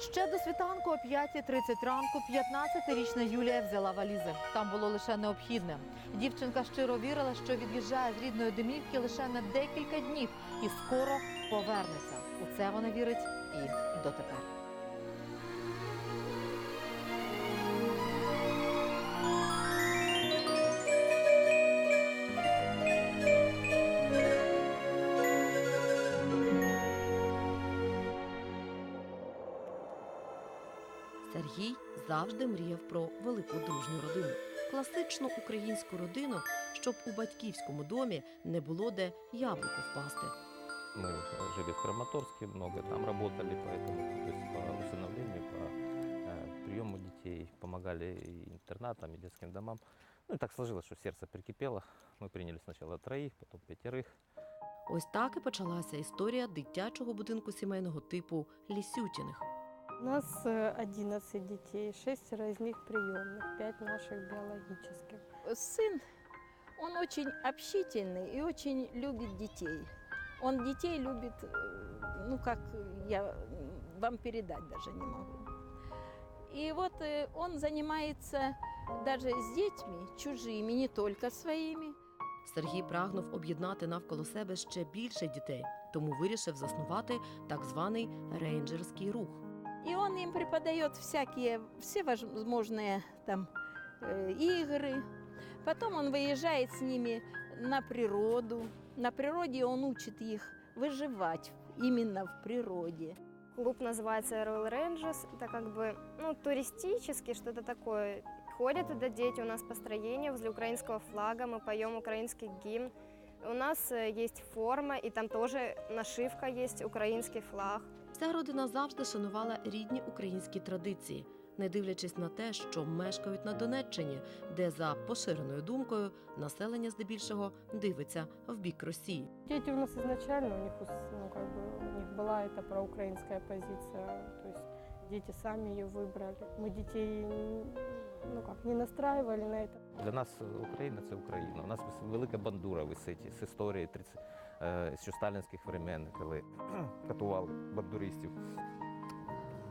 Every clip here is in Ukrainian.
Ще до світанку о 5.30 ранку 15-річна Юлія взяла валізи. Там було лише необхідне. Дівчинка щиро вірила, що від'їжджає з рідної домівки лише на декілька днів і скоро повернеться. У це вона вірить і дотепер. Сергій завжди мріяв про велику дружню родину, класичну українську родину, щоб у батьківському домі не було де яблуко впасти. Мы жили в Краматорске много, там работали, поэтому то есть по усыновлению, по э, приему детей, помогали и интернатам, и детским домам. Ну и так сложилось, что сердце прикипело. Мы приняли сначала троих, потом пятерых. Ось так і почалася історія дитячого будинку сімейного типу Лісютіних. У нас э, 11 детей, шестеро из них приемных, пять наших биологических. Сын, он очень общительный и очень любит детей. Он детей любит, э, ну как я м, вам передать даже не могу. И вот э, он занимается даже с детьми, чужими, не только своими. Сергій прагнув об'єднати навколо себе ще більше дітей, тому вирішив заснувати так званий рейнджерський рух. И он им преподает всякие, все возможные там э, игры. Потом он выезжает с ними на природу. На природе он учит их выживать именно в природе. Клуб называется Royal Rangers. Это как бы ну, туристически что-то такое. Ходят туда дети, у нас построение возле украинского флага, мы поем украинский гимн. У нас э, есть форма, и там тоже нашивка есть, украинский флаг. Вся родина завжди шанувала рідні українські традиції, не дивлячись на те, що мешкають на Донеччині, де за поширеною думкою населення здебільшого дивиться в бік Росії. Дети у нас изначально, у них, ус- ну, как бы, у них была эта проукраинская позиция, то есть дети сами ее выбрали. Мы детей ну, как, не настраивали на это. Для нас Україна це Україна. У нас велика бандура висить з історії 30, е, сталінських времен, коли катували бандуристів.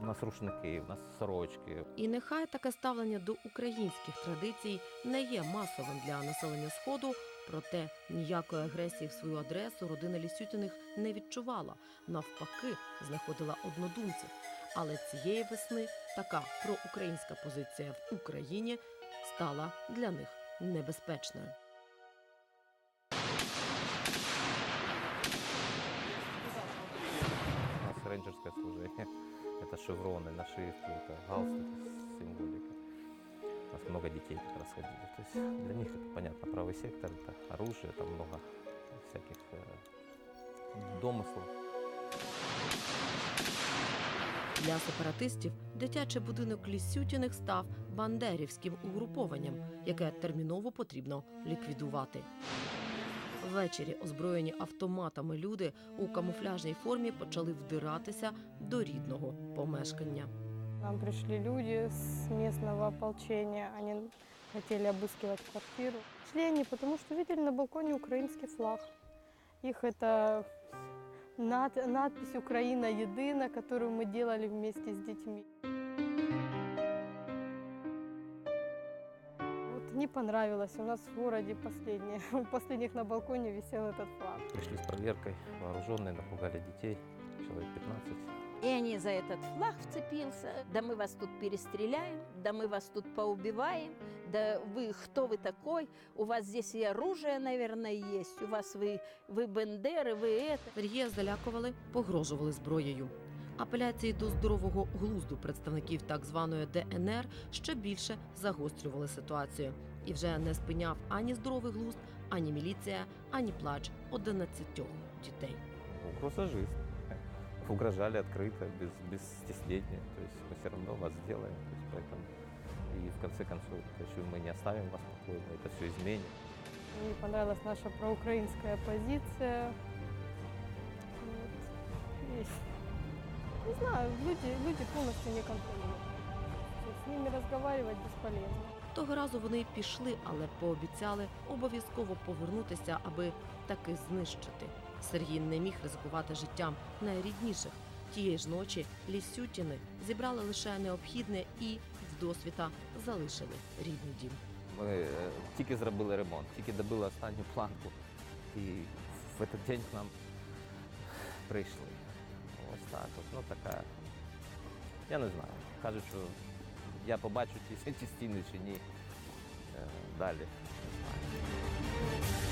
У нас рушники, у нас сорочки, І нехай таке ставлення до українських традицій не є масовим для населення сходу, проте ніякої агресії в свою адресу родина Лісютіних не відчувала, навпаки, знаходила однодумців. Але цієї весни така проукраїнська позиція в Україні стала для них небезпечною. У нас рейнджерское служение. Это шевроны, нашивки, это галстуки, символика. У нас много детей как раз ходили. То есть для них это понятно, правый сектор, это оружие, там много всяких э, домыслов. Для сепаратистів дитячий будинок Лісютіних став бандерівським угрупованням, яке терміново потрібно ліквідувати. Ввечері озброєні автоматами люди у камуфляжній формі почали вдиратися до рідного помешкання. Нам пришли люди с местного ополчения, они хотели обыскивать квартиру. Шли потому что видели на балконе украинский флаг. Это над- надпись «Украина едина», которую мы делали вместе с детьми. Вот не понравилось. У нас в городе последнее. У последних на балконе висел этот флаг. Пришли с проверкой, вооруженные, напугали детей, человек 15. И они за этот флаг вцепился. Да мы вас тут перестреляем, да мы вас тут поубиваем, да вы кто вы такой? У вас здесь и оружие, наверное, есть. У вас вы, вы бендеры, вы это. Сергія залякували, погрожували зброєю. Апеляції до здорового глузду представників так званої ДНР ще більше загострювали ситуацію. І вже не спиняв ані здоровий глузд, ані міліція, ані плач 11 дітей. Угроза жизни. Угрожали открыто, без, без стеснения. То есть мы все равно вас сделаем. То есть поэтому и в конце концов, то есть мы не оставим вас спокойно, это все изменим. Мне понравилась наша проукраинская позиция. Вот. И, не знаю, люди, люди полностью не контролируют. То есть С ними разговаривать бесполезно. Того разу вони пішли, але пообіцяли обов'язково повернутися, аби таки знищити. Сергій не міг ризикувати життям найрідніших, Тієї ж ночі лісютіни зібрали лише необхідне і вдосвіта залишили рідний дім. Ми е, тільки зробили ремонт, тільки добили останню планку. І в цей день к нам прийшли. Ось так от, ну така. Я не знаю. Кажуть, що я побачу ті стіни чи ні. Е, Далі. Не знаю.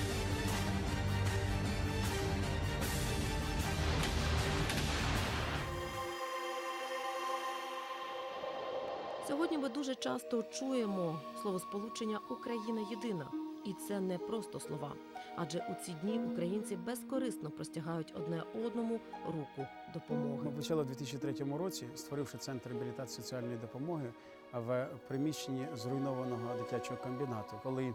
Сьогодні ми дуже часто чуємо словосполучення Україна єдина. І це не просто слова. Адже у ці дні українці безкорисно простягають одне одному руку допомоги. Ми почали у 2003 році, створивши центр реабілітації соціальної допомоги в приміщенні зруйнованого дитячого комбінату. Коли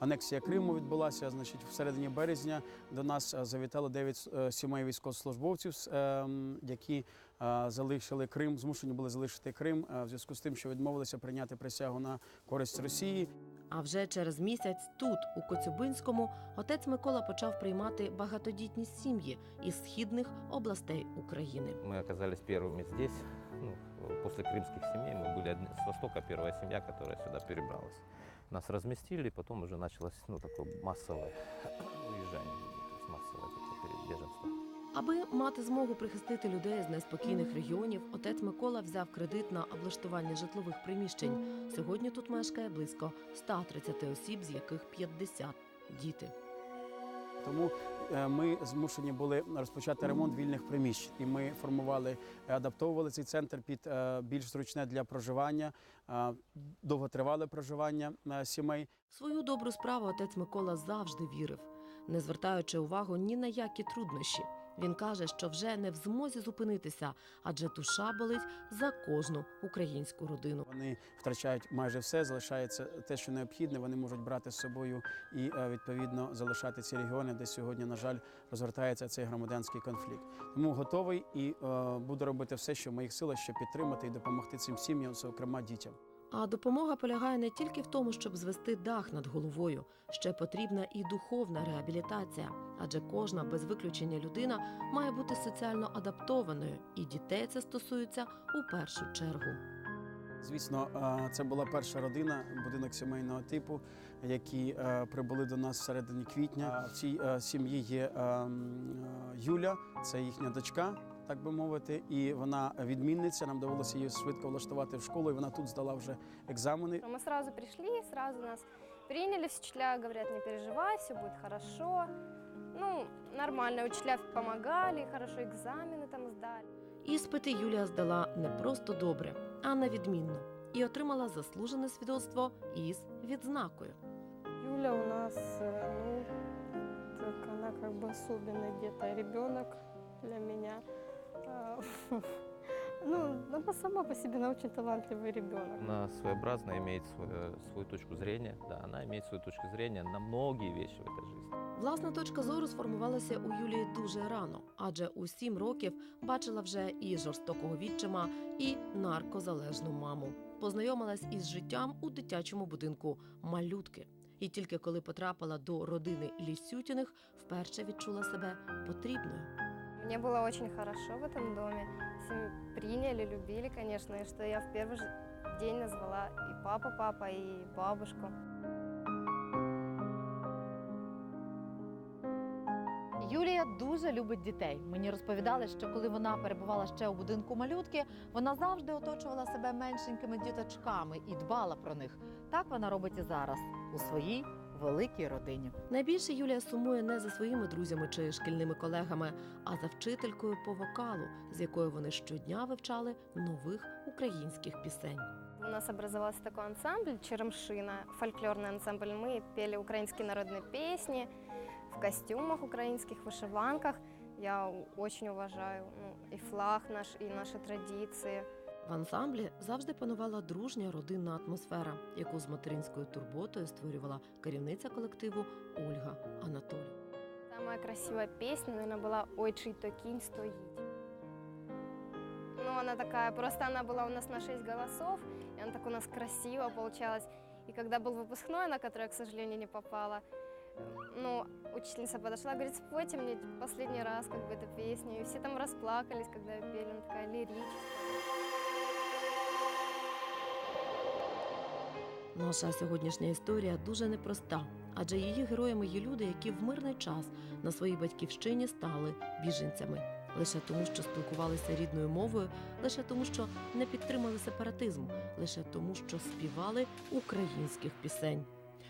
анексія Криму відбулася, значить, в середині березня до нас е, завітало 9 е, сімей військовослужбовців, с- ем, які е, залишили Крим, змушені були залишити Крим е, в зв'язку з тим, що відмовилися прийняти присягу на користь Росії. А вже через місяць тут, у Коцюбинському, отець Микола почав приймати багатодітні сім'ї із східних областей України. Мы оказались первыми здесь. Ну, после крымских семей мы были одни- с Востока первая семья, которая сюда перебралась. Нас разместили, потом уже началось ну, такое массовое уезжание, то есть массовое такое беженство. Аби мати змогу прихистити людей з неспокійних регіонів, отець Микола взяв кредит на облаштування житлових приміщень. Сьогодні тут мешкає близько 130 осіб, з яких 50 – діти. Тому ми змушені були розпочати ремонт вільних приміщень. І ми формували, е, адаптовували цей центр під е, більш зручне для проживання, е, довготривале проживання е, сімей. Свою добру справу отець Микола завжди вірив, не звертаючи увагу ні на які труднощі. Він каже, що вже не в змозі зупинитися, адже душа болить за кожну українську родину. Вони втрачають майже все, залишається те, що необхідне. Вони можуть брати з собою і е, відповідно залишати ці регіони, де сьогодні, на жаль, розгортається цей громадянський конфлікт. Тому готовий і е, буду робити все, що в моїх силах, щоб підтримати і допомогти цим сім'ям, зокрема дітям. А допомога полягає не тільки в тому, щоб звести дах над головою. Ще потрібна і духовна реабілітація, адже кожна без виключення людина має бути соціально адаптованою, і дітей це стосується у першу чергу. Звісно, це була перша родина, будинок сімейного типу, які е, прибули до нас всередині квітня. В цій е, сім'ї є е, м, е, Юля, це їхня дочка, так би мовити, і вона відмінниця. Нам довелося її швидко влаштувати в школу, і вона тут здала вже екзамени. Мы сразу пришли, сразу нас приняли, учителя говорят, не переживай, все будет хорошо. Ну, нормально, учителя помогали, хорошо экзамены там сдали. Іспити Юлія здала не просто добре, а на відмінно, і отримала заслужене свідоцтво із відзнакою. Юля у нас, э, ну, так она как бы особенный где-то ребенок для меня. Ну, она сама по себе она очень талантливый ребенок. Она своеобразно имеет свою, свою точку зрения. Да, она имеет свою точку зрения на многие вещи в этой жизни. Власна точка зору сформувалася у Юлії дуже рано, адже у сім років бачила вже і жорстокого відчима, і наркозалежну маму. Познайомилась із життям у дитячому будинку малютки. І тільки коли потрапила до родини Лісютіних, вперше відчула себе потрібною. Мне было очень хорошо в этом доме. Все приняли, любили, конечно, и что я в первый же день назвала и папа папа, и бабушку. Юлія дуже любить дітей. Мені розповідали, що коли вона перебувала ще у будинку малютки, вона завжди оточувала себе меншенькими діточками і дбала про них. Так вона робить і зараз у своїй великій родині. Найбільше Юлія сумує не за своїми друзями чи шкільними колегами, а за вчителькою по вокалу, з якою вони щодня вивчали нових українських пісень. У нас образовался такой ансамбль «Черемшина», фольклорный ансамбль. Мы пели украинские народные песни в костюмах украинских, вышиванках. Я очень уважаю ну, и флаг наш, и наши традиции. В ансамблі завжди панувала дружня родинна атмосфера, яку з материнською турботою створювала керівниця колективу Ольга Анатолій. Самая красивая песня, наверное, была «Ой, чий то кінь стоїть». Ну, она такая, просто она была у нас на шесть голосов, и она так у нас красиво получалась. И когда был выпускной, на который я, к сожалению, не попала, ну, учительница подошла, говорит, спойте мне последний раз как бы эту песню. И все там расплакались, когда я пели, она такая лирическая. Наша сьогоднішня історія дуже непроста, адже її героями є люди, які в мирний час на своїй батьківщині стали біженцями. Лише тому, що спілкувалися рідною мовою, лише тому, що не підтримали сепаратизм, лише тому, що співали українських пісень.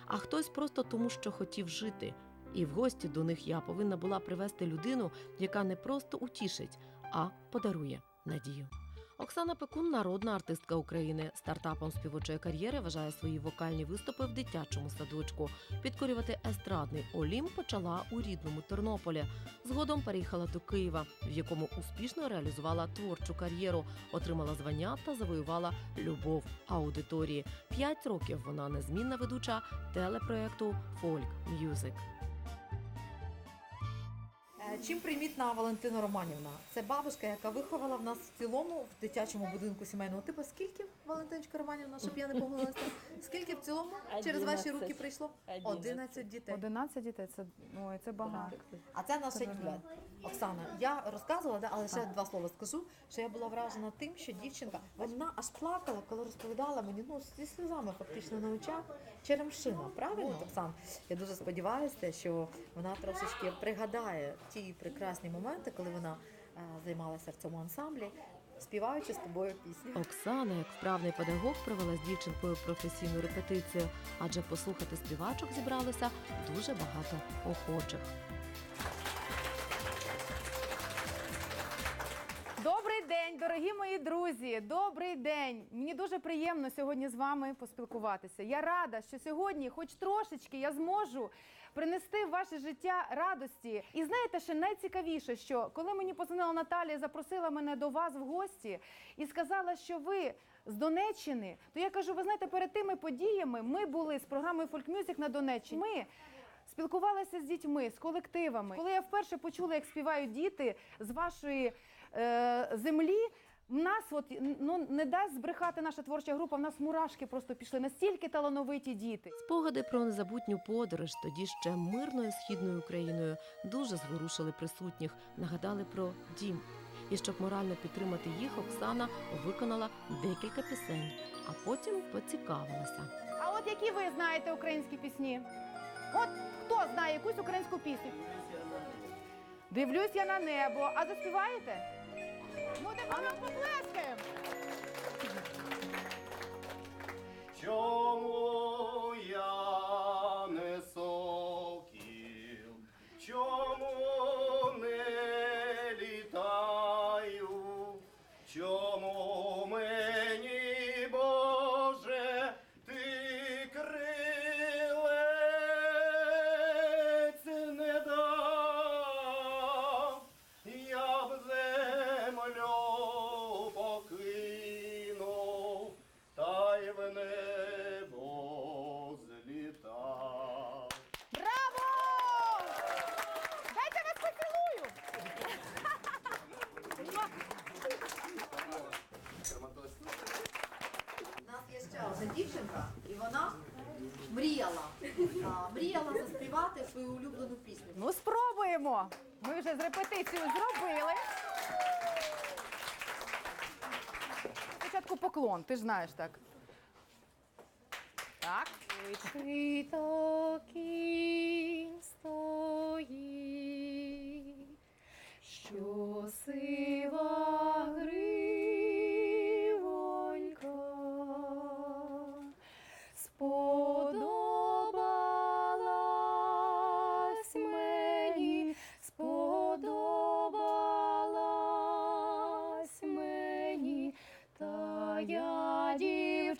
А хтось просто тому, що хотів жити. І в гості до них я повинна була привезти людину, яка не просто утішить, а подарує надію. Оксана Пекун, народна артистка України. Стартапом співочої кар'єри вважає свої вокальні виступи в дитячому садочку. Підкорювати естрадний Олім почала у рідному Тернополі. Згодом переїхала до Києва, в якому успішно реалізувала творчу кар'єру, отримала звання та завоювала любов аудиторії. П'ять років вона незмінна ведуча телепроекту Folk Music. Е, Чим примітна Валентина Романівна? Це бабушка, яка виховала в нас в цілому в дитячому будинку сімейного типу. Скільки, Валентиночка Романівна, щоб я не помилилася? Скільки в цілому через ваші руки прийшло? Одинадцять. 11 дітей. 11 дітей це, ой, це багато. А це Це ім'я. Оксана, я розказувала, да, але ще два слова скажу, що я була вражена тим, що дівчинка вона аж плакала, коли розповідала мені ну зі сльозами фактично на очах черемшина. Правильно, Оксан? Я дуже сподіваюся, що вона трошечки пригадає ті прекрасні моменти, коли вона е, займалася в цьому ансамблі, співаючи з тобою пісню. Оксана, як вправний педагог, провела з дівчинкою професійну репетицію, адже послухати співачок зібралося дуже багато охочих. День, дорогі мої друзі! Добрий день! Мені дуже приємно сьогодні з вами поспілкуватися. Я рада, що сьогодні, хоч трошечки, я зможу принести в ваше життя радості. І знаєте, що найцікавіше, що коли мені позвонила Наталія, запросила мене до вас в гості і сказала, що ви. З Донеччини, то я кажу, ви знаєте, перед тими подіями ми були з програмою Music на Донеччині. Ми спілкувалися з дітьми, з колективами. Коли я вперше почула, як співають діти з вашої землі. В нас от ну не дасть збрехати наша творча група. В нас мурашки просто пішли настільки талановиті діти. Спогади про незабутню подорож, тоді ще мирною східною Україною, дуже зворушили присутніх, нагадали про дім. І щоб морально підтримати їх, Оксана виконала декілька пісень, а потім поцікавилася. А от які ви знаєте українські пісні? От хто знає якусь українську пісню? Дивлюсь я на небо. А заспіваєте? Давай вам поплескаємо. Поклон, ти ж знаєш так. Так. стоїть, що сива та я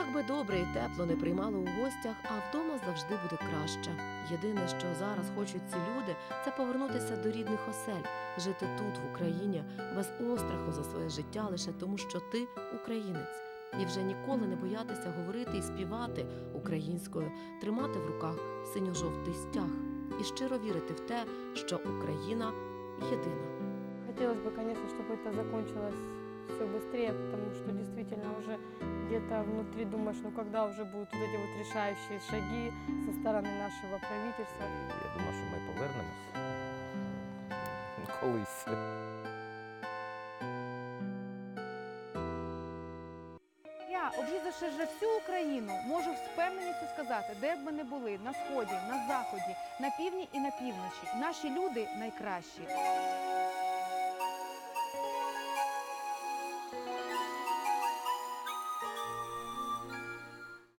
Як би добре і тепло не приймали у гостях, а вдома завжди буде краще. Єдине, що зараз хочуть ці люди, це повернутися до рідних осель, жити тут, в Україні, без остраху за своє життя, лише тому, що ти українець, і вже ніколи не боятися говорити і співати українською, тримати в руках синьо-жовтий стяг і щиро вірити в те, що Україна єдина. Хотелось бы, конечно, чтобы это закончилось все быстрее, потому что действительно уже где-то внутри думаешь, ну когда уже будут вот эти вот решающие шаги со стороны нашего правительства. Я думаю, що ми повернемось колись. Я, об'їздивши вже всю Україну, можу з впевненістю сказати, де б ми не були на сході, на заході, на півдні і на півночі. Наші люди найкращі.